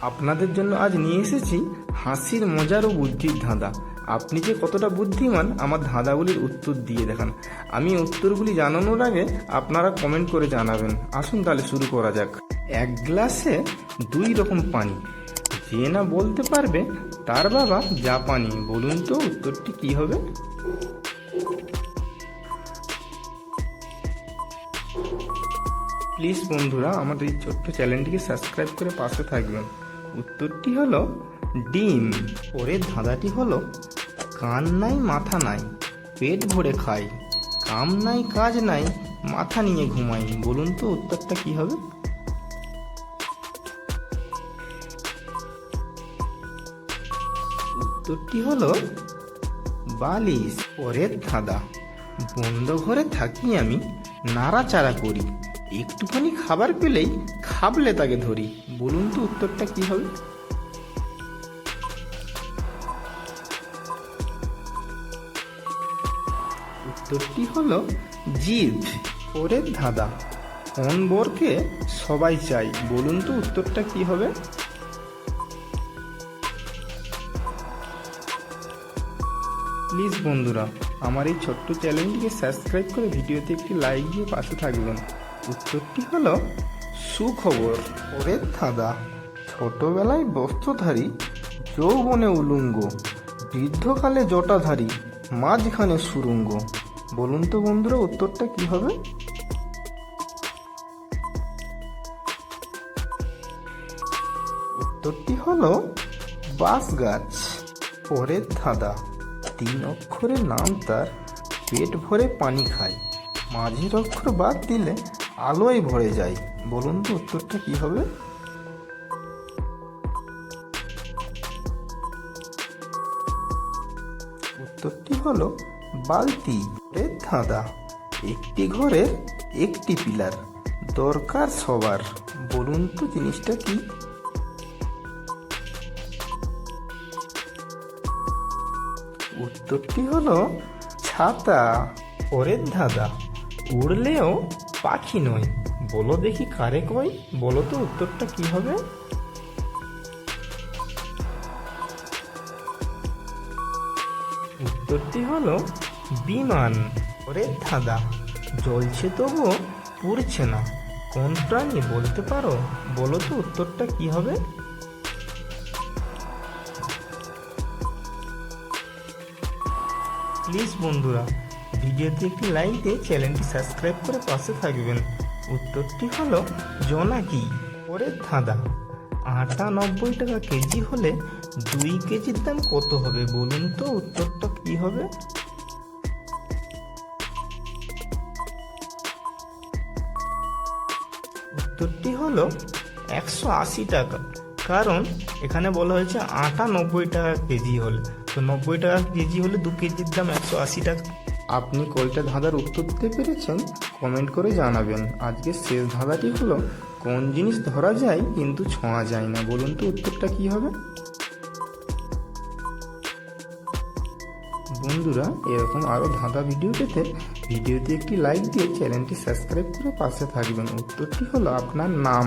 আপনাদের জন্য আজ নিয়ে এসেছি হাসির মজার ও বুদ্ধির ধাঁধা। আপনি যে কতটা বুদ্ধিমান, আমার ধাঁধাগুলির উত্তর দিয়ে দেখান। আমি উত্তরগুলি জানানোর আগে আপনারা কমেন্ট করে জানাবেন। আসুন তাহলে শুরু করা যাক। এক গ্লাসে দুই রকম পানি। যে না বলতে পারবে, তার বাবা জাপানি। বলুন তো উত্তরটি কি হবে? প্লিজ বন্ধুরা, আমাদের এই ছোট্ট চ্যানেলটিকে সাবস্ক্রাইব করে পাশে থাকবেন। উত্তরটি হলো ডিম। পরের ধাঁধাটি হলো, কান নাই, মাথা নাই, পেট ভরে খাই, কাম নাই, কাজ নাই, মাথা নিয়ে ঘুমাই। বলুন তো উত্তরটা কি হবে? উত্তরটি হলো বালিশ। পরের ধাঁধা, বন্ধ ঘরে থাকি আমি, নাড়াচাড়া করি। একটুখানি খাবার পেলেই খাবলে তাকে ধরি। বলুন তো উত্তরটা কি হবে? উত্তরটি হলো জিভ পরের ধাঁধা। অনবরকে বরকে সবাই চাই। বলুন তো উত্তরটা কি হবে? প্লিজ বন্ধুরা, আমার এই ছোট্ট চ্যানেলটিকে সাবস্ক্রাইব করে ভিডিওতে একটি লাইক দিয়ে পাশে থাকবেন। উত্তরটি হলো, সুখবর। পরের ধাঁধা ছোটবেলায় বস্ত্রধারী, যৌবনে উলুঙ্গ বৃদ্ধকালে জটাধারী, মাঝখানে সুরঙ্গ। বলুন তো বন্ধুরা, উত্তরটা কি হবে? উত্তরটি হলো বাঁশ গাছ পরের ধাঁধা তিন অক্ষরের নাম তার। পেট ভরে পানি খায়। মাঝের অক্ষর বাদ দিলে আলোয় ভরে যায়। বলুন তো উত্তরটা কি হবে? উত্তরটি হলো বালতি ধাঁধা। একটি ঘরে একটি পিলার। দরকার সবার। বলুন তো জিনিসটা কি? উত্তরটি হলো ছাতা। পরের ধাঁধা, উড়লেও পাখি নয় বলো দেখি কারে কয় বলো তো উত্তরটা কি হবে? উত্তরটি হলো বিমান। পরের ধাঁধা, জ্বলছে তবুও পুড়ছে না। কোন প্রাণী বলতে পারো? বলো তো উত্তরটা কি হবে? প্লিজ বন্ধুরা, ভিডিওতে একটি লাইক দিয়ে চ্যানেলটি সাবস্ক্রাইব করে পাশে থাকবেন। উত্তরটি হলো জোনাকি পরের ধাঁধা। আটা নব্বই টাকা কেজি হলে দুই কেজির দাম কত হবে বলুন তো? উত্তরটা কি হবে? উত্তরটি হলো একশো আশি টাকা। কারণ এখানে বলা হয়েছে আটা নব্বই টাকা কেজি হলে। তো নব্বই টাকা কেজি হলে দু কেজির দাম একশো আশি টাকা। আপনি কয়টা ধাঁধার উত্তর দিতে পেরেছেন? কমেন্ট করে জানাবেন। আজকের শেষ ধাঁধাটি হলো, কোন জিনিস ধরা যায় কিন্তু ছোঁয়া যায় না? বলুন তো উত্তরটা কি হবে? বন্ধুরা, এরকম আরও ধাঁধা ভিডিও পেতে ভিডিওতে একটি লাইক দিয়ে চ্যানেলটি সাবস্ক্রাইব করে পাশে থাকবেন। উত্তরটি হলো আপনার নাম।